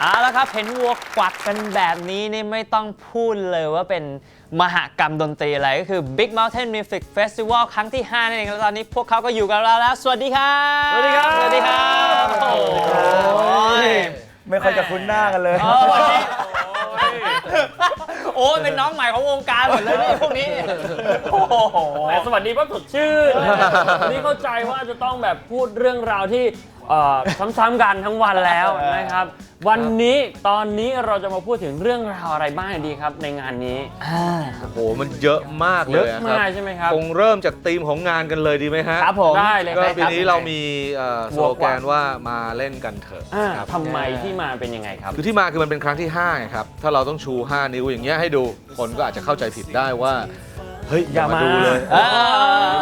เอาละครับ เห็นวัวกวักกันแบบนี้นี่ไม่ต้องพูดเลยว่าเป็นมหกรรมดนตรีอะไรก็คือ Big Mountain Music Festival ครั้งที่ 5 นั่นเองแล้วตอนนี้พวกเขาก็อยู่กับเราแล้ว สวัสดีครับ สวัสดีครับ สวัสดีครับโอ้ยไม่ค่อยจะคุ้นหน้ากันเลย โอ้ยโอ้ยเป็นน้องใหม่ของวงการหมดเลยนี่พวกนี้ โอ้โหแหมสวัสดีป้าสดชื่นวันนี้เข้าใจว่าจะต้องแบบพูดเรื่องราวที่ เอ่อ ซ้ำๆกันทั้งวันแล้วนะครับ วันนี้ตอนนี้เราจะมาพูดถึงเรื่องราวอะไรบ้างดีครับ ในงานนี้โอ้โหมันเยอะมากเลเยอะยอะคมารักบใช่ไหมครับ คงเริ่มจากธีมของงานกันเลยดีไหมฮะครับผม ได้เลยก็ครับปีนี้เรามีเอ่อสวัวโลกแกวักนว่ามาเล่นกันเถอะอ่าครับทำไมที่มาเป็นยังไงครับ คือที่มาคือมันเป็นครั้งที่5ไงครับถ้าเราต้องชู 5 นิ้วอย่างเงี้ยให้ดูคนก็อาจจะเข้าใจผิดได้ว่าเฮ้ยอย่ามาดูเลย อ่า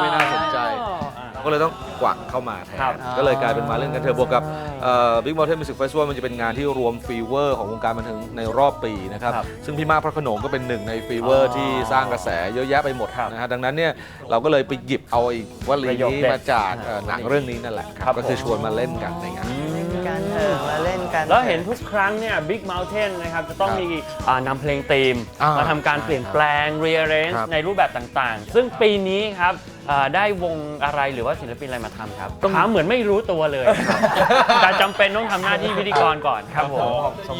ไม่น่าสนใจ อ่าเรา ก็เลยต้องกวักเข้ามาแทครันบก็เลยกลายเป็นมาเล่นกันเถอะบวกกับบิ๊กมอเทนมิวสิกเฟสติวัลมันจะเป็นงานที่รวมฟีเวอร์ของวงการบันเทิงในรอบปีนะครับ ครับซึ่งพี่มากพระโขนงก็เป็นหนึ่งในฟีเวอร์ที่สร้างกระแสเยอะแยะไปหมดครับนะฮะดังนั้นเนี่ยเราก็เลยไปหยิบเอาไอ้วลีประโยคนี้เด็ดมาจากเอ่อหนังเรื่องนี้นั่นแหละคครัรับบก็คือผม ชวนมาเล่นกันในงาน กันเถอะมาเล่นกันแล้วเห็นทุกครั้งเนี่ย Big Mountain นะครับ จะต้องครับมีอ่านำเพลงธีม อ่ามมาทำการเปลี่ยนแปลง rearrange ครับในรูปแบบต่างๆ ซึ่งปีนี้ครับอ่าได้วงอะไรหรือว่าศิลปินอะไรมาทำครับถามเหมือนไม่รู้ตัวเลยครับ แต่จำเป็นต้องทำหน้าที่พิธีกรก่อนครับผม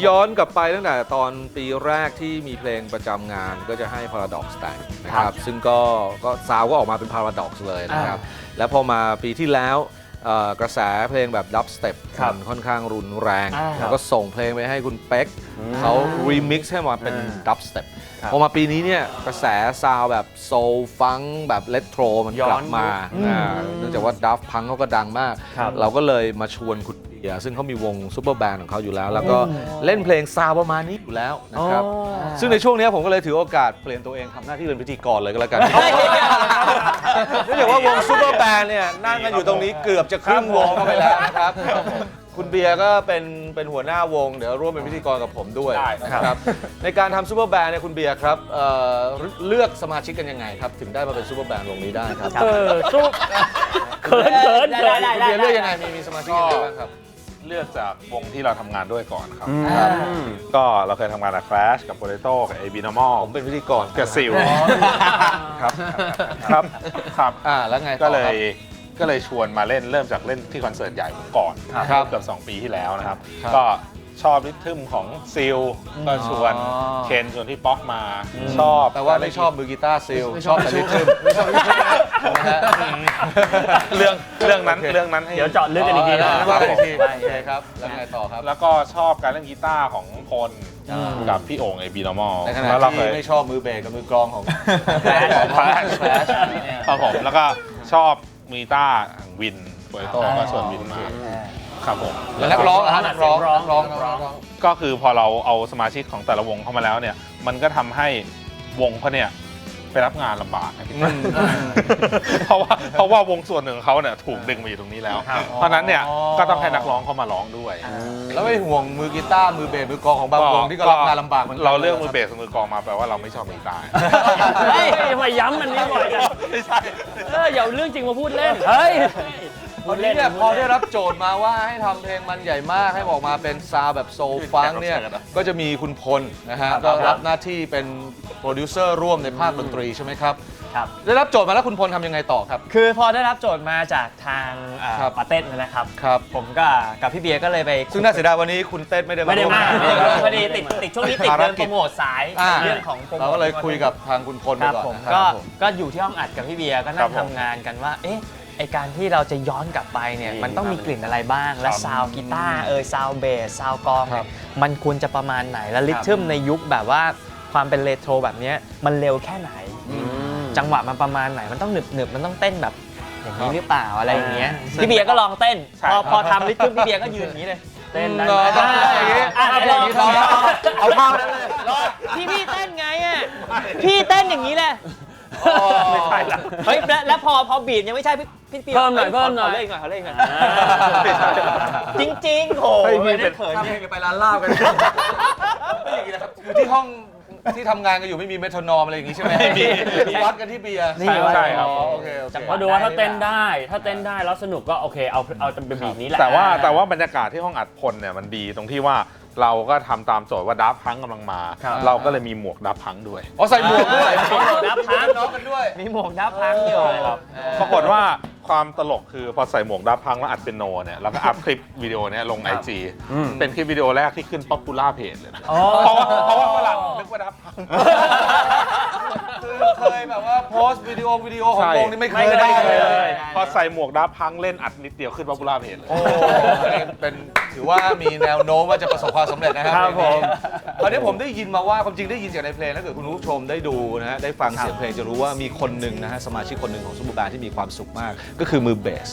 ย้อนกลับไปตั้งแต่ตอนปีแรกที่มีเพลงประจำงานก็จะให้ Paradox แต่งนะคครัรับบซึ่งก็ก็ซาวก็ออกมาเป็น Paradox เลยนะครับ แล้วพอมาปีที่แล้วเอ่อ กระแสเพลงแบบ Dubstep ครับมันค่อนข้างรุนแรง อ่าแล้วก็ส่งเพลงไปให้คุณเป๊กเขารีมิกซ์ให้มาเป็น Dubstep ครับพอมาปีนี้เนี่ยกระแสซาวแบบโซลฟังแบบเลโทรมันย้อนกลับมาอืมอ่าเนื่องจากว่าดัฟพังเขาก็ดังมาก ครับ เราก็เลยมาชวนคุณ เบียร์ซึ่งเขามีวงซูเปอร์แบนด์ของเขาอยู่แล้ว แล้วก็เล่นเพลงซาวประมาณนี้อยู่แล้วนะครับอ๋อซึ่งในช่วงนี้ผมก็เลยถือโอกาสเปลี่ยนตัวเองทำหน้าที่เป็นพิธีกรเลยก็แล้วกันเนื่องจากว่าวงซูเปอร์แบนด์เนี่ยนั่งกันอยู่ตรงนี้เกือบจะครึ่งวงเข้าไปแล้วนะครับ คุณเบียร์ก็เป็นเป็นหัวหน้าวง เดี๋ยวร่วมเป็นพิธีกรกับผมด้วยได้นะครับ ในการทำซูเปอร์แบนด์เนี่ยคุณเบียร์ครับเอ่อเลือกสมาชิกกันยังไงครับ ถึงได้มาเป็นซูเปอร์แบนด์วงนี้ได้ครับ เออสู้เขินเขินเขินได้คุณเบียร์เลือกยังไงมีมีสมาชิกยังไงบ้างครับ เลือกจากวงที่เราทำงานด้วยก่อนครับอืมก็เราเคยทำงานกับ Crash กับ Potato กับ AB Normal ผมเป็นพิธีกรกับซิลครับครับครับ อ่าแล้วไงต่อก็เลครัยบก็เลยชวนมาเล่นเริ่มจากเล่นที่คอนเสิร์ตใหญ่ก่อนครับเกือบ2 ปีที่แล้วนะครับ ครับก็ ชอบริทึมของซิลก็ชวนอ๋อ เคนชวนพี่ป๊อกมา ชอบแต่ว่าไม่ชอบมือกีตาร์ซิลชอบแต่ลิทึมไม่ชอบลิทึมนะฮะเรื่องเรื่องนั้นโอเคเรื่องนั้นให้ เดี๋ยวเจาะลึกกันอีกทีอ๋นะอว่ากันอีกทีโอเคครับแล้วไงต่อครับ แล้วก็ชอบการเล่นกีตาร์ของพลอ่า กับพี่โอ่ง AB Normal ในขณะแล้วเราเคที่ยไม่ชอบมือเบสกับมือกลองของ Flash Flash Flash ครับผมแล้วก็ชอบมีต้าวินโปรโตก็ชวนวินมา ครับผมแล้วนักร้องอะฮะนักร้องเสียงร้องนักร้องนักร้องก็คือพอเราเอาสมาชิกของแต่ละวงเข้ามาแล้วเนี่ย มันก็ทำให้วงเขาเนี่ยไปรับงานลำบากนะพี่เพราะว่าเพราะว่าวงส่วนหนึ่งของเขาเนี่ยถูกดึงมาอยู่ตรงนี้แล้วเพราะฉะนั้นเนี่ยก็ต้องให้นักร้องเข้ามาร้องด้วย แล้วไม่ห่วงมือกีตาร์มือเบสมือกลองของบางวงที่ก็รับงานลำบากหมืนนเราเลือกมือเบสกับมือกลองมาแปลว่าเราไม่ชอบมือกีตาร์ เฮ้ยทำไมย้ำอันนี้บ่อยจังเอออย่าเอาเรื่องจริงมาพูดเล่น เฮ้ย วันนี้เนี่ยพอได้รับโจทย์มาว่าให้ทำเพลงมันใหญ่มากให้ออกมาเป็นซาวด์แบบโซลฟังเนี่ยก็จะมีคุณพลนะฮะก็รับหน้าที่เป็นโปรดิวเซอร์ร่วมในภาคดนตรีใช่ไหมครับ ครับ ได้รับโจทย์มาแล้วคุณพลทำยังไงต่อครับ คือพอได้รับโจทย์มาจากทางเอ่อครับ ปาเต้นนะครับ ครับ ผมก็กับพี่เบียร์ก็เลยไปซึ่งน่าเสียดายวันนี้คุณเต้นไม่ได้มาไม่ได้มาร่วงนพอดีติดติดช่วงนี้ติดภารเดินกิโปจรโมทสายอ่าเรื่องของโปรโมทเราก็เลยคุยกับทางคุณพลคไปรับก่อนผมนะคก็รับผมก็อยู่ที่ห้องอัดกับพี่เบียร์ก็คนั่รังบผมทำงานกันว่า เอ๊ะ ไอการที่เราจะย้อนกลับไปเนี่ยนี่มันต้องมีกลิ่นอะไรบ้าง และครับซาวด์กีตาร์เออซาวด์เบสซาวด์กลองครับเนี่ยมันควรจะประมาณไหนและลิทึมในยุคแบบว่าความเป็นเรโทรแบบเนี้ยมันเร็วแค่ไหน จังหวะมันประมาณไหนมันต้องหนึบหนึบๆมันต้องเต้นแบบอย่างนี้หรือเปล่าอะไรอย่างเงี้ยพี่เบียร์ก็ลองเต้นใช่พอครับพอทำลิทึมพี่เบียร์ก็ยืนอย่างนี้เลยเต้นได้เออไหมได้อย่างงี้อะเอาลองอย่างงี้ลองเอาท่านั้นเลยพี่พี่เต้นไงอะพี่เต้นอย่างนี้แหละ ไม่ใช่ละ เฮ้ยแล้วแล้วพอพอบีดยังไม่ใช่พี่พี่ปีเพิ่มหน่อยเพิ่มหน่อย ขเล่นหน่อยขอเล่นหน่อยไม่ใช่ จริงๆโอ้เฮ้ยยพี่เป็น เขินทำเพลงไปร้านเหล้ากันไม่อย่างนี้นะครับอยู่ที่ห้องที่ทำงานกันอยู่ไม่มีเมโทรนอมอะไรอย่างงี้ใช่ไหมไม่มีวัดกันที่เบียร์นี่ ใช่ครับ อ๋อโอเคโอเค จังหก็วะดูว่าถ้าเต้นได้ ถ้าเต้นได้แล้วสนุกก็โอเคเอาเอาจะเป็นบีทนี้แหละ แต่ว่าแต่ว่าบรรยากาศที่ห้องอัดพลเนี่ยมันดีตรงที่ว่า เราก็ทำตามโจทย์ว่าดับพังกำลังมา ครับ เราก็เลยมีหมวกดับพังด้วย อ๋อใส่หมวกด้วยมีหมวกดับพังน้องกันด้วยมีหมวกดับพังอยู่ ปรากฏว่า ความตลกคือพอใส่หมวกดับพังแล้วอัดเป็นโนเนี่ยเราก็อัพคลิปวิดีโอเนี่ยลงไอจีอืมเป็นคลิปวิดีโอแรกที่ขึ้นป๊อปปูล่าเพจเลยนะอ๋อเพราะว่าเพราะว่าฝรั่งนึกว่าดับพังคือเคยแบบว่าโพสต์วิดีโอวิดีโอของใช่วงนี่ไม่เคยไม่เคยได้เลเลยยพอใส่หมวกดับพังเล่นอัดนิดเดียวขึ้นป๊อปปูล่าเพจเลยโอ้เป็นถือว่ามีแนวโน้มว่าจะประสบความสำเร็จนะครับครับผมตอนนี้ผมได้ยินมาว่าความจริงได้ยินจากในเพลงถ้าเกิดคุณผู้ชมได้ดูนะฮะได้ฟังเสียงเพลงจะรู้ว่ามีคนหนึ่งนะฮะสมาชิกคนหนึ่งของซูเปอร์แบนด์ที่มีความสุขมากก็คือมือเบส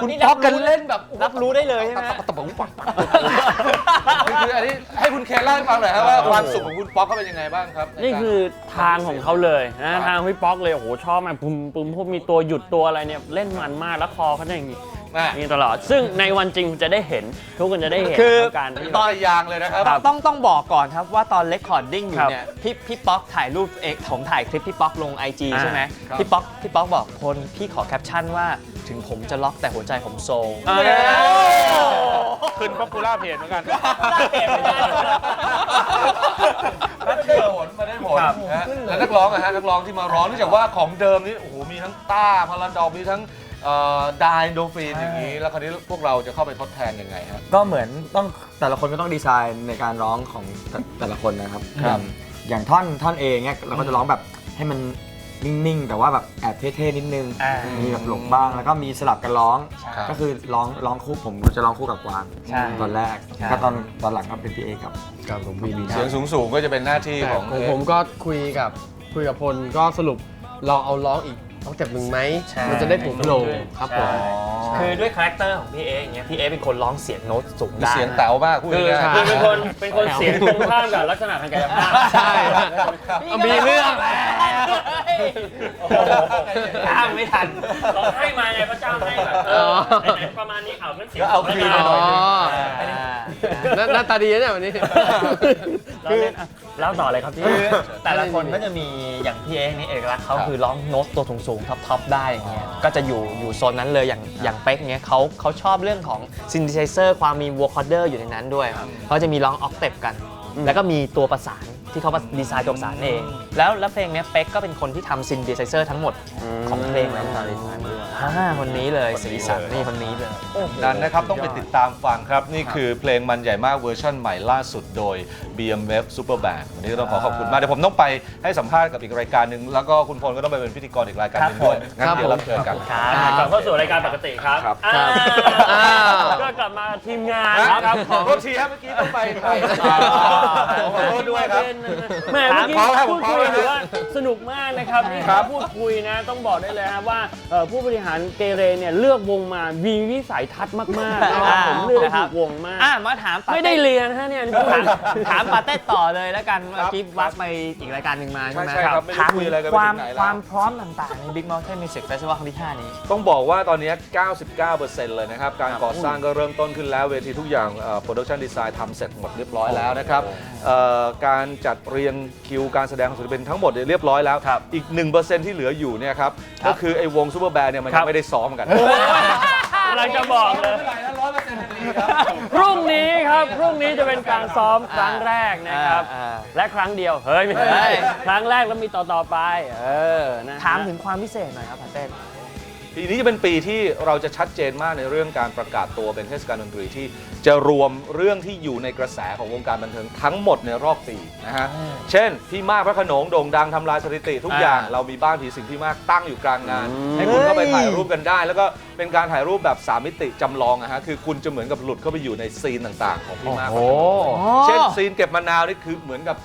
คุณนี่ป๊อกกักันนเล่นแบบรับรู้ได้เลยใช่ไหมตะบังปังคือคืออันนี้ให้คุณเคนเล่าให้ฟังหน่อยครับว่าความสุขของคุณป๊อกเขาเป็นยังไงบ้างครับ นี่คือทางของเขาเลยนะทางพี่ป๊อกเลยโอ้โหชอบมากปุ่มปุ่มพวกมีตัวหยุดตัวอะไรเนี่ยเล่นมันมากแล้วคอเขาเนี่ยอย่างนี้ แม่อย่างนี้ตลอด ซึ่งในวันจริงจะได้เห็น ทุกคนจะได้เห็นคือการที่ตอนยางเลยนะครับต้องต้องต้องบอกก่อนครับว่าตอนเลคคอร์ดดิ้งอยู่ครับเนี่ยพี่พี่ป๊อกถ่ายรูปเอกผมถ่ายคลิปพี่ป๊อกลง IG อ่า ใช่ไหมครับ พี่ป๊อกพี่ป๊อกบอกคนพี่ขอแคปชั่นว่าถึงผมจะล็อกแต่หัวใจผมโซลอ่าขึ้นป๊อปปูล่าเพจเหมือนกัน มันได้ผลมันได้ผลครับนะฮะแล้วนักร้องอะฮะนักร้องที่มาร้องเนื่องจากว่าของเดิมนี่โอ้โหมีทั้งต้าพาราดอกมีทั้ง ไดโดฟีนอย่างนี้ แล้วคราวนี้พวกเราจะเข้าไปทดแทนยังไงฮะ ก็เหมือนต้องแต่ละคนก็ต้องดีไซน์ในการร้องของแต่แต่ละคนนะครับครับอย่างอย่างท่อนท่อนเองเนี่ยเราก็จะร้องแบบให้มันนิ่งๆ แต่ว่าแบบแอบเท่ๆนิดนึงอ่ามีแบบหลงบ้างแล้วก็มีสลับกันร้อง ครับ ก็คือร้องร้องคู่ผมจะร้องคู่กับกวางใช่ตอนแรกใช่ ก็ตอนตอนหลังก็เป็นพี่เอกับ ครับผมมีมีเสียงสูงสูงๆก็จะเป็นหน้าที่แต่ของ ของผมก็คุยกับคุยกับพลก็สรุปลองเอาร้องอีกต้ องเจ็บหนึ่งไหมใช่ มันจะได้ถูกโลงครับผมคือด้วยคาแรคเตอร์ของพี่เออย่างเงี้ยพี่เอเป็นคนร้องเสียงโน้ตสูงมีได้เสียงแต๋วมากพูดคือง่ายคือเป็นคนเป็นคนเสียงตรงข้ามกับลักษณะทางกายภาพใช่มีเรื่องข้ามไม่ทันเราให้มาไงพระเจ้าให้แบบเออไหนๆประมาณนี้เอางั้นเสียงก็เอาคืนหมาหน่อยอ๋ออ่าหน้าหน้าตาดีนะเนี่ยวันนี้ เราเล่นอะ เล่าต่อเลยครับพี่คือแต่ละคนก็จะมีอย่างพี่เอนี่เอกลักษณ์เขาคือร้องโน้ตตัวสูงๆท็อปๆได้อย่างเงี้ยก็จะอยู่อยู่โซนนั้นเลยอย่างอย่างเป๊กเงี้ยเขาเขาชอบเรื่องของซิน t ิ s เซอร์ความมีวอ c คอร์เดอร์อยู่ในนั้นด้วยเขาจะมีร้องออกเตปกัน แล้วก็มีตัวประสานที่เขาดีไซน์ตัวประสานเอง แล้วแล้วเพลงเนี้ยเป๊กก็เป็นคนที่ทำซิน t ิ s เซอร์ทั้งหมดของเพลงนั้นอ่าคนนี้เลยสีสันนี่คนนี้เลย นั้นนะครับต้องไปติดตามฟังครับ นี่คือเพลงมันใหญ่มากเวอร์ชั่นใหม่ล่าสุดโดย BMF Superband วันนี้ก็ต้องขอขอบคุณมาก เดี๋ยวผมต้องไปให้สัมภาษณ์กับอีกรายการหนึ่งแล้วก็คุณพลก็ต้องไปเป็นพิธีกรอีกรายการหนึงด้วยงั้นครับเดี๋ยวเราเจอกัน ครับอ่ากลับเข้าสู่รายการปกติครับครับ อ่าอ้าวก็กลับมาทีมงานครับขอโทษทีครับเมื่อกี้ต้องไปไปขอโทษด้วยครับ แหม่เมื่อกี้พร้อมครับพูดผมพร้อคุมยแล้วถือว่าสนุกมากนะครับนี่ครับพูดคุยนะ ต้องบอกได้เลยครับว่าเอ่อผู้บริหารเกเรเนี่ยเลือกวงมามีวิสัยทัศน์มากๆนะครับผมเลือกถูกวงมาก อะมาถามปาไม่ได้ต้เรียนฮะเนี่ยพูดถามถามปาเต้ต่อเลยแล้วกันเมื่อกี้วักไปอีกรายการหนึ่งมาใช่ไหมใช่ครับไม่รู้ถามคุยอะไรกันไปความถึงไหนแล้ว ความพร้อมต่างๆใน Big Mountain Music Festival ครั้งที่ 5 นี้ ต้องบอกว่าตอนนี้ 99%เลยนะครับ การก่อสร้างก็เริ่มต้นขึ้นแล้ว เวทีทุกอย่างโปรดักชันดีไซน์ทำเสร็จหมดเรียบร้อยแล้วนะครับเอ่อการจัดเรียงคิวการแสดงของศิลปินทั้งหมดเนี่ยเรียบร้อยแล้วอีก 1%ที่เหลืออยู่เนี่ยครับก็คือไอ้วงซูเปอร์แบนด์เนี่ยมันยังไม่ได้ซ้อมกัน กำลังจะบอกเลยพรุ่งนี้ครับ พรุ่งนี้จะเป็นการซ้อมครั้งแรกนะครับ อ่าและครั้งเดียว เฮ้ยไม่เฮ้ใช่ยครั้งแรกแล้วมีต่อต่อ ๆ ไป เออนะฮะ ถามถึงความพิเศษหน่อยครับปาเต้ ปีนี้จะเป็นปีที่เราจะชัดเจนมากในเรื่องการประกาศตัวเป็นเทศกาลดนตรีที่จะรวมเรื่องที่อยู่ในกระแสของวงการบันเทิงทั้งหมดในรอบปีนะฮะ เช่น พี่มากพระโขนงโด่งดังทำลายสถิติทุกอย่าง อ่า เรามีบ้านผีสิงพี่มากตั้งอยู่กลางงานอืมให้คุณเข้าไปถ่ายรูปกันได้ แล้วก็เป็นการถ่ายรูปแบบ3มิติจำลองนะฮะ คือคุณจะเหมือนกับหลุดเข้าไปอยู่ในซีนต่างๆ ของพี่มากพระโขนง เช่นซีนเก็บมะนาวนี่คือเหมือนกับ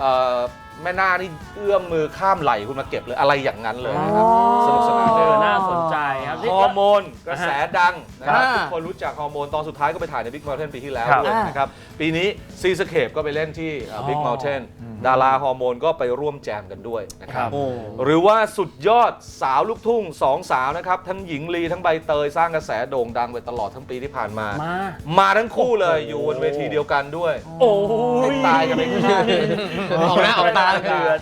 เอ่อ แม่นาคนี่เอื้อมมือข้ามไหล่คุณมาเก็บเลยอะไรอย่างนั้นเลยนะครับสนุกสนานเอเลยอน่าสนใจครับฮอร์โมนกระแสดังนะครับอ่าทุกคนรู้จักฮอร์โมนตอนสุดท้ายก็ไปถ่ายใน Big Mountain ปีที่แล้วครับ ด้วยนะครับ ปีนี้ซีสเคปก็ไปเล่นที่บิ๊กเมลเทนดาราฮอร์โมนก็ไปร่วมแจมกันด้วยนะครับ โอ้ หรือว่าสุดยอดสาวลูกทุ่งสองสาวนะครับ ทั้งหญิงลีทั้งใบเตยสร้างกระแสโด่งดังไปตลอดทั้งปีที่ผ่านมา มา มาทั้งคู่เลยอยู่บนเวทีเดียวกันด้วยโอ้ให้ยตายกันไปข้างหน้า ออกหน้าออกตาเดือด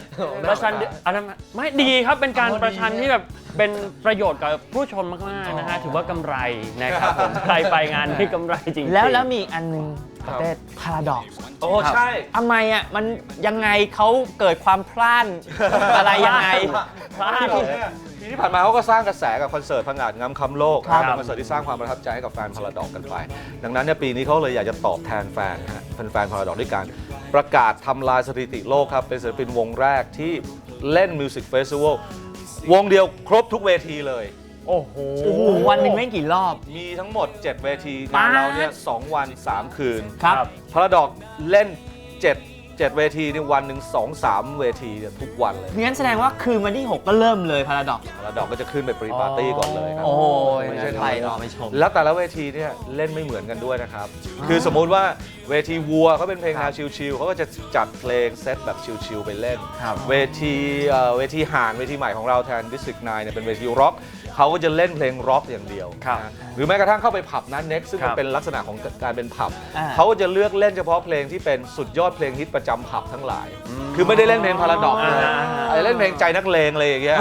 ประชันอันนั้นไม่ดีครับเป็นการประชันที่แบบเป็นประโยชน์กับผู้ชมมากๆนะฮะถือว่ากำไรนะครับผมใครไปงานที่กำไรจริงๆ แล้วแล้วมีอีกอันหนึงประเภทพาราดอกโอ้ใช่ ทำไมอะมันยังไงเขาเกิดความพล่านอะไรยังไง พลาด ปีที่ผ่านมาเขาก็สร้างกระแสกับคอนเสิร์ตพังงาดงามคำโลกครับเป็นคอนเสิร์ตที่สร้างความประทับใจให้กับแฟนพาราดอกกันไป ดังนั้นเนี่ยปีนี้เขาเลยอยากจะตอบแทนแฟนฮะแฟนๆพาราดอกด้วยการ ประกาศทำลายสถิติโลกครับ เป็นศิลปินวงแรกที่เล่นมิวสิกเฟสติวัลวงเดียวครบทุกเวทีเลย โอ้โห โอ้โห วันหนึ่งไม่กี่รอบ มีทั้งหมด 7 เวทีงานเราเนี่ยสองวัน 3 คืนครับพาราดอกเล่น 7 7 เวทีในวันหนึ่ง2 3 เวทีเนี่ยทุกวันเลยงั้นแสดงว่าคืนวันที่ 6 ก็เริ่มเลยพาราดอกพาราดอกก็จะขึ้นไปปรีปาร์ตี้ก่อนเลยครับ โอ้ยไม่ใช่ธรรไปมรดาอไปชม แล้วแต่ละเวทีเนี่ยเล่นไม่เหมือนกันด้วยนะครับ คือสมมุติว่า เวทีวัวเขาเป็นเพลงแนวชิลๆเขาก็จะจัดเพลงเซตแบบชิลๆไปเล่น ครับเวทีเอ่อเวทีห่านเวทีใหม่ของเราแทน District 9เนี่ยเป็นเวทีร็อกเขาก็จะเล่นเพลงร็อกอย่างเดียวครับนะหรือแม้กระทั่งเข้าไปผับนั้นเน็กซึ่งครัมันบ เป็นลักษณะของการเป็นผับอ่า เขาก็จะเลือกเล่นเฉพาะเพลงที่เป็นสุดยอดเพลงฮิตประจำผับทั้งหลาย คือไม่ได้เล่นเพลงพาราดอกเลยอ่าอาจจะเล่นเพลงใจนักเลงอะไรอย่างเงี้ย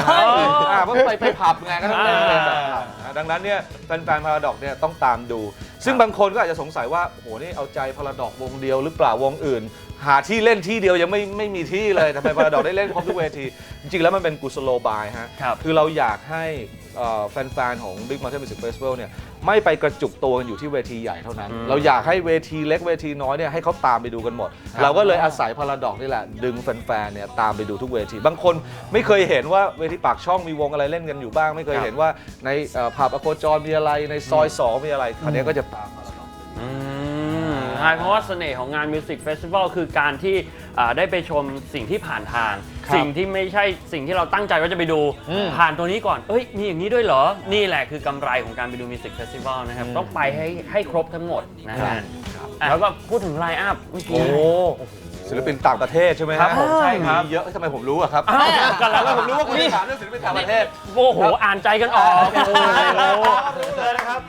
อ่าเพราะไปไปผับไงก็ต้องเล่นเพลงแบบผับอ่า ดังนั้นเนี่ยแฟนๆพาราดอกเนี่ยต้องตามดู ซึ่งบางคนก็อาจจะสงสัยว่าโอ้โหนี่เอาใจพาราดอกวงเดียวหรือเปล่าวงอื่น หาที่เล่นที่เดียวยังไม่ไม่มีที่เลยทำไมพาราดอกได้เล่นครบทุกเวที จริงๆแล้วมันเป็นกุศโลบายฮะครับ คือเราอยากให้เอ่อแฟนๆของ Big Mountain Music Festival เนี่ย ไม่ไปกระจุกตัวกันอยู่ที่เวทีใหญ่เท่านั้น เราอยากให้เวทีเล็กเวทีน้อยเนี่ยให้เขาตามไปดูกันหมด เราก็เลยอาศัยพาราดอกนี่แหละ ดึงแฟนๆเนี่ยตามไปดูทุกเวที บางคนไม่เคยเห็นว่าเวทีปากช่องมีวงอะไรเล่นกันอยู่บ้าง ไม่เคยเห็นว่าในเอ่อผับอโคจรมีอะไรในซอยสองมีอะไรคันนี้ก็จะตามพาราดอกอื มใช่เพราะว่าเสน่ห์ของงานมิวสิกเฟสติวัลคือการที่อ่าได้ไปชมสิ่งที่ผ่านทาง ครับสิ่งที่ไม่ใช่สิ่งที่เราตั้งใจว่าจะไปดู อืม ผ่านตัวนี้ก่อน เอ้ย มีอย่างนี้ด้วยเหรอ นี่แหละคือกำไรของการไปดูมิวสิกเฟสติวัลนะครับ ต้องไปให้ให้ครบทั้งหมดนะฮะอะแล้วก็พูดถึงไลน์อัพเมื่อกี้ โอ้ศิลปินต่างประเทศใช่ไหมฮะครับผมใช่ครับ มีเยอะทำไมผมรู้อะครับอ้าวกันแล้วผมรู้ว่าคุณจะถามเรื่องศิลปินต่างประเทศ โอ้โห อ่านใจกันออกโอ้โหรู้เลยนะครับ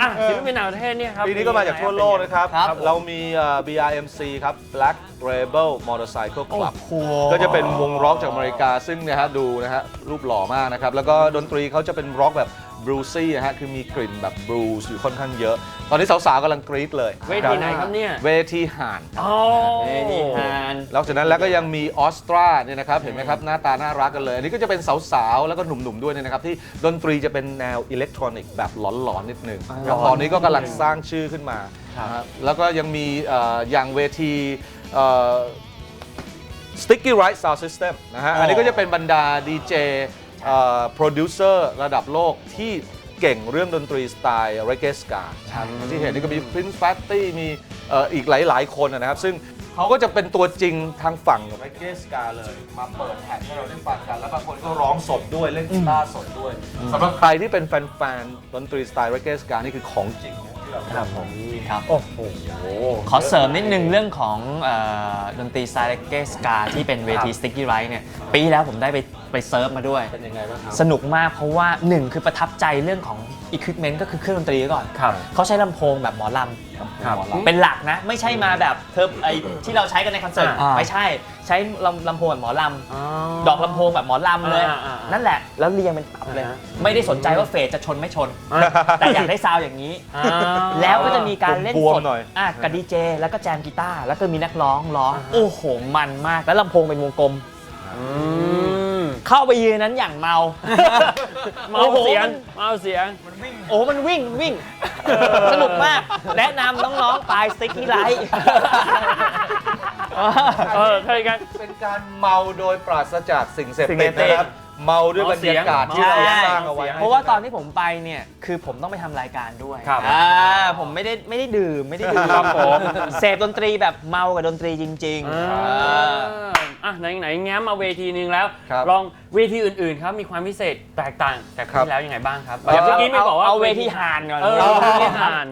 อะศิลปินต่างประเทศเนี่ยครับปีนี้ก็มาจากทั่วโลกนะครับ ครับเรามีเอ่อ BRMC ครับ Black Rebel Motorcycle โอ้ Club โห ก็จะเป็นวงร็อกจากอเมริกาซึ่งเนะฮะดูนะฮะรูปหล่อมากนะครับ แล้วก็ดนตรีเขาจะเป็นร็อกแบบ บรูซี่นะฮะคือมีกลิ่นแบบบลูส์อยู่ค่อนข้างเยอะ ตอนนี้สาวๆกำลังกรี๊ดเลยเวทีไหนครับเนี่ย เวทีห่านอ๋อเอดีฮานนอกจากนั้นแล้วก็ยังมีออสตราเนี่ยนะครับเห็นไหมครับหน้าตาน่ารักกันเลย อันนี้ก็จะเป็นสาวๆ แล้วก็หนุ่มๆ ด้วยเนี่ยนะครับ ที่ดนตรีจะเป็นแนวอิเล็กทรอนิกส์แบบหลอนๆ นิดนึงครับตอนนี้ก็กำลังสร้างชื่อขึ้นมานะครับแล้วก็ยังมีเอ่ออย่างเวทีเอ่อ Sticky Right Sound System นะฮะอันนี้ก็จะเป็นบรรดาดีเจ โปรดิวเซอร์ระดับโลกที่เก่งเรื่องดนตรีสไตล์ reggae ska ที่เห็นนี่ก็มี Prince Fatty มีเอ่ออีกหลาย ๆ คนนะครับ ซึ่งเขาก็จะเป็นตัวจริงทางฝั่ง reggae ska เลย มาเปิดแผ่นให้เราได้ฟังกัน แล้วบางคนก็ร้องสดด้วยเล่นกีตาร์สดด้วยสำหรับใครที่เป็นแฟนๆดนตรีสไตล์ reggae ska นี่คือของจริงนะที่เรา ครับผมครับ โอ้โห ขอเสริมนิดนึงเรื่องของเออดนตรีซาเลเกสกาที่เป็นเวที Sticky Right เนี่ยปีที่แล้วผมได้ไปไปเซิร์ฟมาด้วย เป็นยังไงบ้างครับ สนุกมากเพราะว่า1คือประทับใจเรื่องของ Equipment ก็คือเครื่องดนตรีก่อน ครับ เขาใช้ลำโพงแบบหมอล ครับำเป็นหลักนะ ไม่ใช่มาแบบเธอไอที่เราใช้กันในคอนเสิร์ตอ่า ไม่ใช่ใช้ลำลำโพงแบบหมอลำอ๋อดอกลำโพงแบบหมอลำเลย อ่าอ่าอ่านั่นั่นแหละแล้วเรียงเป็นตับเลย อ่าฮะ ไม่ได้สนใจว่าเฟสจะชนไม่ชน แต่อยากได้ซาวด์อย่างนี้ อ่า แล้วก็จะมีการเล่นบวสมดๆหน่อยอะกับดีเจแล้วก็แจมกีตาร์แล้วก็มีนักร้องร้องโอ้โหมันมาก แล้วลำโพงเป็นวงกลม อืม เข้าไปยืนนั้นอย่างเมา เมาเสียง เมาเสียงโอ้โหมันวิ่งวิ่ง สนุกมาก แนะนำน้องๆไปสติ๊กกี้ไลท์ เออเคยกัน เป็นการเมาโดยปราศจากสิ่งเสพสิ่งติเสดพติดนะครับ เมาด้วยบรรยากาศที่เราสร้างเอาไว้ให้เพราะว่าตอนที่ผมไปเนี่ยคือผมต้องไปทำรายการด้วยครับอ่าผมไม่ได้ไม่ได้ดื่มไม่ได้ดื่มครับผม เสพดนตรีแบบเมากับดนตรีจริงอ่าๆอ่าอะไหนไหนๆแง้มมาเวทีนึงแล้ว ครับลองเวทีอื่นๆครับมีความพิเศษแตกต่างจากครั้งที่แล้วยังไงบ้างครับเอออย่างเมื่อกี้ไม่บอกว่า เอาเวทีหานก่อน เออเอาเวทีหาน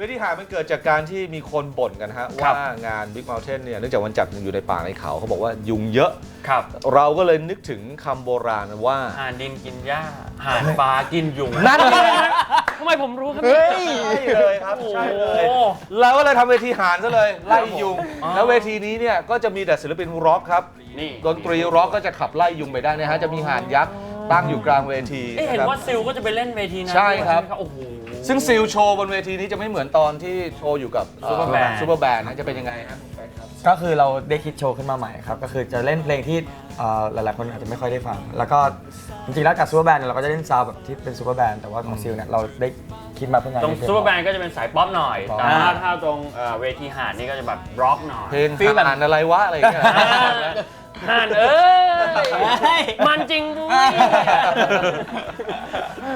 เวทีหามันเกิดจากการที่มีคนบ่นกันฮะ ครัว่าบงาน Big Mountain เนี่ยเนื่องจากวันจัดอยู่ในป่าในเขาเขาบอกว่ายุงเยอะ ครับเราก็เลยนึกถึงคำโบราณว่าห่านดินกินหญ้าห่านปลากินยุงนั่นไงทำไมผมรู้ครับเฮ้ยใช่เลยครับโอ้โหใช่เลยเราก็เลยทำเวทีหานซะเลยไล่ยุง อ๋อ แล้วเวทีนี้เนี่ยก็จะมีแต่ศิลปินร็อกครับนี่ดนตรีร็อกก็จะขับไล่ยุงไปได้นะฮะจะมีห่านยักษ์ตั้งอยู่กลางเวทีเอ๊ะเห็นนะครับ ว่าซิลก็จะไปเล่นเวทีนั้นใช่ครับ ด้วยไหมโอ้โห ซึ่งซิลโชว์บนเวทีนี้จะไม่เหมือนตอนที่โชว์อยู่กับ Superband ซูเปอร์แบนด์นะจะเป็นยังไงฮะก็คือเราได้คิดโชว์ขึ้นมาใหม่ครับ ก็คือจะเล่นเพลงที่เอ่อหลายๆ คนอาจจะไม่ค่อยได้ฟัง แล้วก็จริงๆแล้วจากซูเปอร์แบนด์เนี่ยเราก็จะเล่นซาวด์แบบที่เป็นซูเปอร์แบนด์แต่ว่าของซิลเนี่ยเราได้คิดมาเพื่องานตรงนี้ ซูเปอร์แบนด์ก็จะเป็นสายป๊อปหน่อย ป๊อป แต่ว่าถ้าตรงเอ่อเวทีหาดนี่ก็จะแบบร็อกหน่อย เพลงฟีลแบบ อ่านอะไรวะอะไรอย่างเงี้ย หาดเอ้ยมันจริงด้วย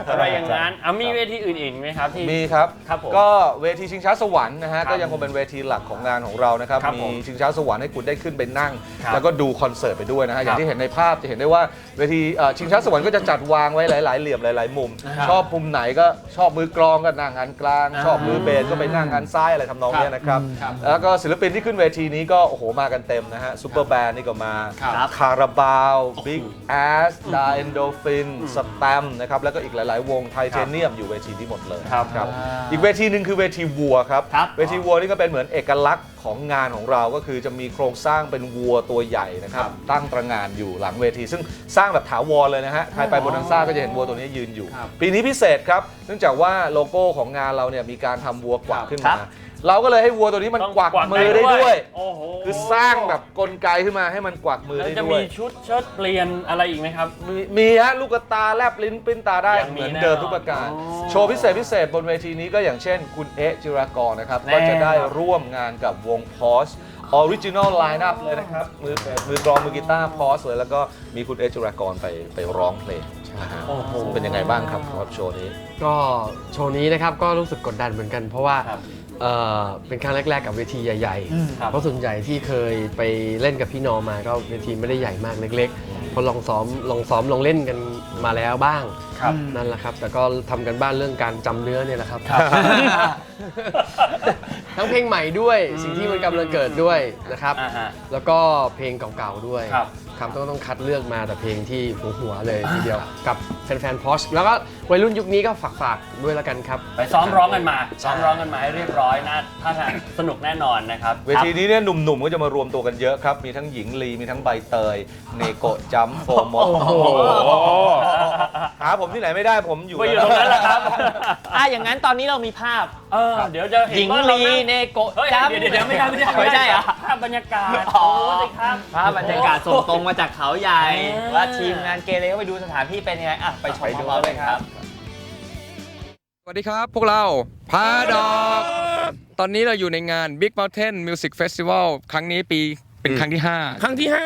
อะไรอย่างนั้นเอามีเวทีอื่นอีกไหมครับที่ มีครับ ครับผมก็เวทีชิงช้าสวรรค์นะฮะครับก็ยังคงเป็นเวทีหลักของงานของเรานะครับ ครับผมีมชิงช้าสวรรค์ให้คุณได้ขึ้นไปนั่ง ครับแล้วก็ดูคอนเสิร์ตไปด้วยนะฮะ อย่างครับที่เห็นในภาพจะเห็นได้ว่าเวทีเอ่อชิงช้าสวรรค์ก็จะจัดวางไว้หลาย ๆ เหลี่ยมหลาย ๆ มุม ครับชอบมุมไหนก็ชอบมือกลองก็นั่งอันกลาง อ่า ชอบมือเบสก็ไปนั่งอันซ้ายอะไรทำนองเนี้ยนะครับ ครับ แล้วก็ศิลปินที่ขึ้นเวทีนี้ก็โอ้โหมากันเต็มนะฮะซูเปอร์แบนด์นี่ก็มาครับคาราบาวบิ๊กแอสดาเอนโดฟินสแตมนะครับแล้วก็อีกหลาย ๆ วงไทเทเนียมอยู่เวทีนี้หมดเลยครับครับอีกเวทีหนึ่งคือเวทีวัวครับ ครับ เวทีวัวนี่ก็เป็นเหมือนเอกลักษณ์ ของงานของเราก็คือจะมีโครงสร้างเป็นวัวตัวใหญ่นะครับ ตั้งตระหงานอยู่หลังเวที ซึ่งสร้างแบบถาวรเลยนะฮะใครไปโบนันซ่าก็จะเห็นวัวตัวนี้ยืนอยู่ครับปีนี้พิเศษครับ เนื่องจากว่าโลโก้ของงานเราเนี่ยมีการทำวัวกวักขึ้นครัมาบเราก็เลยให้วัวตัวนี้มันต้องกวักมือได้ด้วยโอ้โหคือสร้างแบบกลไกขึ้นมาให้มันกวักมือแล้วได้จะด้วมียชุดเชิดเปลี่ยนอะไรอีกไหมครับ มีมีฮะลูกตาแลบลิ้นปริ้นตาได้ยังมีเหมือนเดิมแน่นอนทุกประการอ๋อโชว์พิเศษพิเศษบนเวทีนี้ก็อย่างเช่น คุณเอะจิรากรนะครับแน่ก็จะได้ร่วมงานกับวงพอสออริจินอลไลน์อัพเลยนะครับ มือมือกลองมือกีตาร์พอสเลยแล้วก็มีคุณเอะจิรากรไปไปร้องเพลงนะฮะโอ้โหเป็นยังไงบ้างครับสำหรับโชว์นี้ ก็โชว์นี้นะครับก็รู้สึกกดดันเหมือนกัน เพราะว่าครับเอ่อเป็นครั้งแรก ๆ กับเวทีใหญ่ครับๆเพราะส่วนใหญ่ที่เคยไปเล่นกับพี่นอมาก็เวทีไม่ได้ใหญ่มากเล็กๆพอลองซ้อมลองซ้อมลองเล่นกัน มาแล้วบ้างครับนั่นแหละครับแต่ก็ทำกันบ้านเรื่องการจำเนื้อเนี่ยแหละครับ ทั้งเพลงใหม่ด้วยสิ่งที่มันกำลังเกิดด้วยนะครับ อ่าฮะแล้วก็เพลงเก่าๆด้วย ครับ ครับต้องต้องคัดเลือกมาแต่เพลงที่หัวหัวๆเลยทีเดียวกับแฟนๆพอชแล้วก็วัยรุ่นยุคนี้ก็ฝากฝากๆด้วยแล้วกันครับ ไปซ้อมร้องกันมา ซ้อมร้องกันมาให้เรียบร้อยนะถ้าทางสนุกแน่นอนนะครับเวทีนี้เนี่ยหนุ่มๆ ก็จะมารวมตัวกันเยอะครับ มีทั้งหญิงลี มีทั้งใบเตย เนโกะจัมป์โฟมอโอ้โห หาผมที่ไหนไม่ได้ผมอยู่ ไปอยู่ตรงนั้นแหละครับ อะอย่างนั้นตอนนี้เรามีภาพ เออ เดี๋ยวจะหเห็ญินงว่าเราลีนั่งเนโกะเฮ้ยจัมเดี๋ยวเดี๋ยวเดี๋ยวไม่ได้ไม่ได้ไม่ใช่เหรอภาพ บรรยากาศอ๋อ โอ้สิครับ ภาพบรรยากาศส่งตรงมาจากเขาใหญ่อ่าว่าทีมงานเกเรก็ไปดูสถานที่เป็นยังไงอะไปชมพร้อมๆเลยครับ สวัสดีครับ พวกเราพาดอก ตอนนี้เราอยู่ในงาน Big Mountain Music Festival ครั้งนี้ปี เป็นครั้งที่5ครั้งที่เร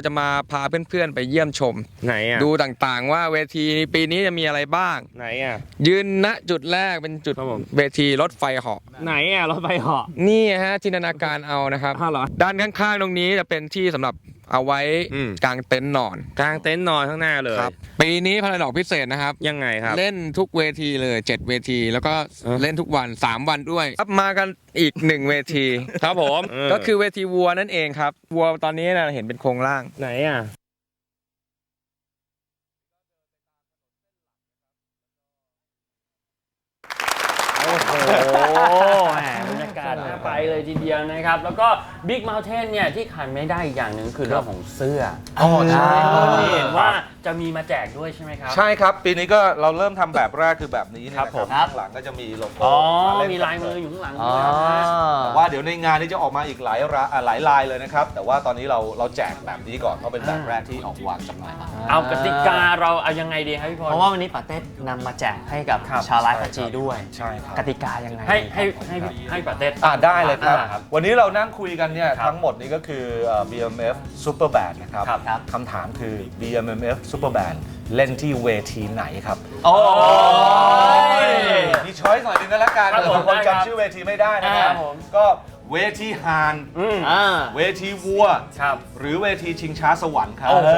าจะมาพาเพื่อนๆไปเยี่ยมชม5ไหนอะดูต่างๆ ว่าเวทีปีนี้จะมีอะไรบ้าง ไหนอะ ยืนณจุดแรกเป็นจุดครับผม เวทีรถไฟเหาะ ไหนอะรถไฟเหาะ นี่ฮะจินตนาการเอานะครับ อ้าวเหรอ ด้านข้างๆตรงนี้จะเป็นที่สำหรับ เอาไว้อืมกางเต็นท์นอนกลางเต็นท์นอนข้างหน้าเลย ครับปีนี้พาราดอกพิเศษนะครับ ยังไงครับ เล่นทุกเวทีเลย7เวที แล้วก็เออเล่นทุกวัน3วันด้วยครับมากันอีก1เวที ครับผมก็คือเวทีวัวนั่นเองครับ วัวตอนนี้นะเห็นเป็นโครงร่าง ไหนอะ โอ้โหแหมบรรยากาศน่าไป เลยทีเดียวนะครับ แล้วก็ Big Mountain เนี่ยที่ขาดไม่ได้อีกอย่างหนึ่งคือเรื่องของเสื้ออ๋อใช่ที่เห็นว่าจะมีมาแจกด้วยใช่ไหมครับ ใช่ครับ ปีนี้ก็เราเริ่มทำแบบแรกคือแบบนี้เนี่ยครับนะผม ข้างหลังก็จะมีโลโก้อ๋อเนมีลายมืออยู่ข้างหลังอ๋อ ด้วยนะ แต่ว่าเดี๋ยวในงานนี้จะออกมาอีกหลายราอ่าหลายลายเลยนะครับ แต่ว่าตอนนี้เราเราแจกแบบนี้ก่อนเพราะเป็นแบบแรกที่ออกวางจำหน่ายมา เอากติกาเราเอายังไงดีครับพี่พล เพราะว่าวันนี้ปาเต้นำมาแจกให้กับครับ ชาวไลฟ์จีด้วย ใช่ครับ กติกายังไงให้ให้ให้ให้ปาเต้อ่าได้เลยครับ อ่าครับวันนี้เรานั่งคุยกันเนี่ยครับทั้งหมดนี้ก็คือเอ่อ BMF Super Band นะครับครับครับ คำถามคือ BMF Super Band เล่นที่เวทีไหนครับโอ้ย มีช้อยส์หน่อยหนึงก็แล้วกันครับเผื่อบางคนได้ครับจำชื่อเวทีไม่ได้นะครับอ่าผม ก็ เวทีฮานอืมอ่าเวทีวัว ครับ หรือเวทีชิงช้าสวรรค์ครับโอ้โห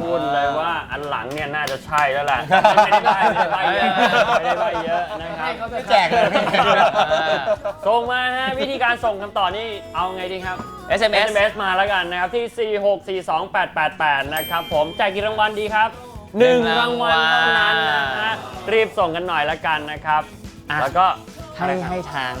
พูดเลยว่าอันหลังเนี่ยน่าจะใช่แล้วแหละไม่ได้ใบไม่ได้ใบเยอะไม่ได้ใบเยอะนะครับไม่แจกเลยส่งมาฮะวิธีการส่งคำตอบนี่เอาไงดีครับ SMS SMS มาแล้วกันนะครับ ที่ 4642888 นะครับ ผมแจกกี่รางวัลดีครับหนึ่งรางวัลเท่านั้นนะฮะรีบส่งกันหน่อยละกันนะครับอะแล้วก็ ให้ให้ทาง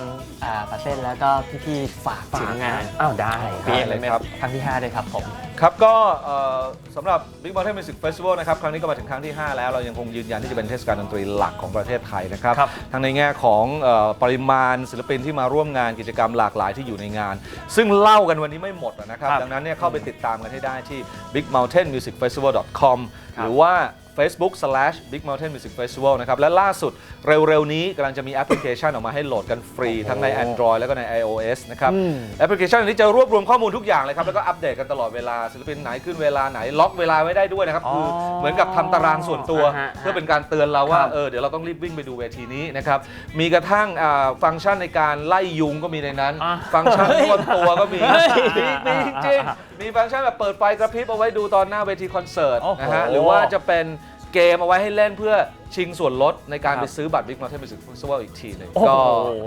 อ่าปาเต้นแล้วก็พี่ๆฝากถึงงานอ้าวได้ปีได้เลยครับครั้งที่ 5 ด้วยครับผม ครับก็เอ่อสำหรับ Big Mountain Music Festival นะครับครั้งนี้ก็มาถึงครั้งที่ 5 แล้วเรายังคงยืนยันที่จะเป็นเทศกาลดนตรีหลักของประเทศไทยนะครับ ครับ ทั้งในแง่ของเออปริมาณศิลปินที่มาร่วมงานกิจกรรมหลากหลายที่อยู่ในงาน ซึ่งเล่ากันวันนี้ไม่หมดนะครับ ครับดังนั้นเนี่ยเข้าไปติดตามกันให้ได้ที่ bigmountainmusicfestival.com ครับหรือว่า Facebook slash Big Mountain Music Festival นะครับ และล่าสุดเร็ว ๆ นี้กำลังจะมีแอปพลิเคชันออกมาให้โหลดกันฟรี ทั้งใน Android แล้วก็ใน iOS นะครับ แอปพลิเคชันนี้จะรวบรวมข้อมูลทุกอย่างเลยครับ แล้วก็อัปเดตกันตลอดเวลาศิลปินไหนขึ้นเวลาไหน ล็อกเวลาไว้ได้ด้วยนะครับอ๋อคือเหมือนกับทำตารางส่วนตัว อ่าฮะ เพื่อเป็นการเตือนเราว่าครับเออเดี๋ยวเราต้องรีบวิ่งไปดูเวทีนี้นะครับ มีกระทั่งอ่าฟังก์ชันในการไล่ยุงก็มีในนั้น อะฟังก์ชันนวดตัวก็มีเฮ้ยมีมีจริงๆมีฟังก์ชันแบบเปิดไฟกระพริบเอาไว้ดูตอนหน้าเวทีคอนเสิร์ตโอ้โห นะฮะหรือว่าจะเป็น เกมเอาไว้ให้เล่นเพื่อชิงส่วนลดในการครับไปซื้อบัตร Big Mountain Music Festival อีกทีหนึงโอ้โห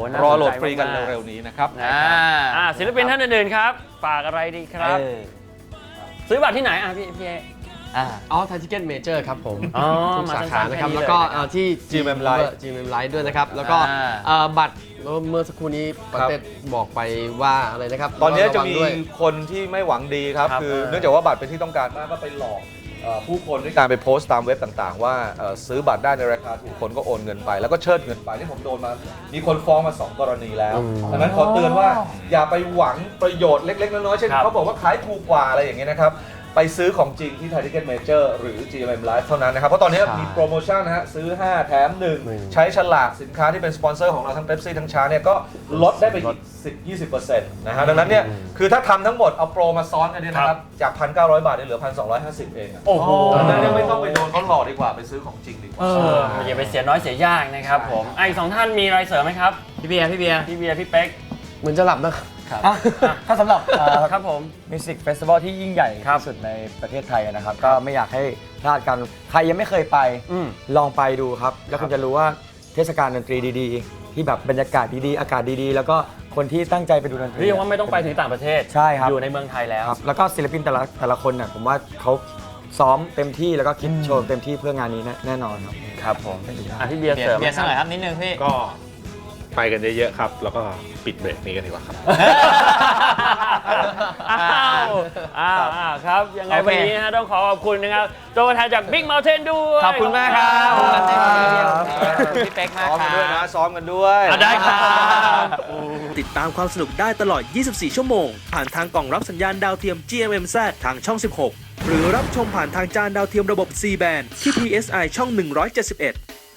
ก็น่าสนใจรอโหลดฟรีกันมากๆเร็วๆนี้นะครับ อ่าอ่าศิลปินท่านอื่นๆครับฝากอะไรดีครับ เออซื้อบัตรที่ไหนอะพี่พี่เอ อ่า อ๋อไทยทิเก็ตเมเจอร์ครับผมอ๋อทุกมาสาสั้ขานๆนะครับแค่นี้แล้วก็เลยนะครับเอ่อที่ GMM Live GMM Live ด้วยนะครับ แล้วก็อ่า เอ่อบัตรเมื่อสักครู่นี้ประเทศบอกไปว่าอะไรนะครับตอนนี้จะรวังมีด้วย คนที่ไม่หวังดีครับ ครับคือเออ เนื่องจากว่าบัตรเป็นที่ต้องการมากก็ไปหลอก เอ่อผู้คนด้วยการไปโพสต์ตามเว็บต่างๆ ว่าเอ่อซื้อบัตรได้ในราคาถูกคนก็โอนเงินไป แล้วก็เชิดเงินไปที่ผมโดนมา มีคนฟ้องมา 2 กรณีแล้วดังนั้นขอเตือนว่าอย่าไปหวังประโยชน์เล็กๆน้อยๆเช่นครับเขาบอกว่าขายถูกกว่าอะไรอย่างเงี้ยนะครับ ไปซื้อของจริงที่ไทยทิเก็ตเมเจอร์หรือ GMM Live เท่านั้นนะครับ เพราะตอนนี้มีโปรโมชั่นนะฮะ ซื้อ 5 แถม 1 ใช้ฉลากสินค้าที่เป็นสปอนเซอร์ของเราทั้งเ e ปซี่ทั้งชาเนี่ยก็ลดได้ไปอีก10 20%นะฮะดังนั้นเนี่ยคือถ้าทำทั้งหมดเอาโปรมาซ้อนกันเนี่ยนะครับ จาก 1,900 บาทเนี่ยเหลือ 1,250 เองอะโอ้โหดังนั้นเนี่ยไม่ต้องไปโดนเขาหลอกดีกว่าไปซื้อของจริงดีกว่า เอออย่าไปเสียน้อยเสียยากนะครับผมอะอีกสองท่านมีอะไรเสริมไหมครับพี่เบียร์พี่เบียร์พี่เบียร์พี่เป๊ก เหมือนจะหลับนะครับ อะถ้าสำหรับเอ่อครับผมมิวสิกเฟสติวัลที่ยิ่งใหญ่ครับที่สุดในประเทศไทยนะครับ ก็ไม่อยากให้พลาดกัน ใครยังไม่เคยไปอืมลองไปดูครับ แล้วคุณจะรู้ว่าเทศกาลดนตรีดีๆ ที่แบบบรรยากาศดีๆ อากาศดีๆ แล้วก็คนที่ตั้งใจไปดูดนตรีเรียกว่าไม่ต้องไปถึงต่างประเทศใช่ครับอยู่ในเมืองไทยแล้วครับแล้วก็ศิลปินแต่ละแต่ละคนเนี่ยผมว่าเขาซ้อมเต็มที่แล้วก็คิดโชว์เต็มที่เพื่องานนี้แน่แน่นอนครับครับผมเป็นไปได้อะพี่เบียร์เบียเสริมร์เบียร์สักหน่อยครับนิดนึงพี่ก็ ไปกันเยอะๆครับ แล้วก็ปิดเบรกนี้กันดีกว่าครับ อ้าวอ้าวอ้าวครับ ยังไงโอเค วันนี้นะฮะต้องขอขอบคุณนะครับตัวแทนจาก Big Mountain ด้วยขอบคุณมากครับขอบคุณพี่เป๊กมากซ้อมคกันรัด้วยนะบ ซ้อมกันด้วย อะได้ครับ ติดตามความสนุกได้ตลอด 24 ชั่วโมง ผ่านทางกล่องรับสัญญาณดาวเทียม GMMZ ทางช่อง 16 หรือรับชมผ่านทางจานดาวเทียมระบบ C band ที่ PSI ช่อง 171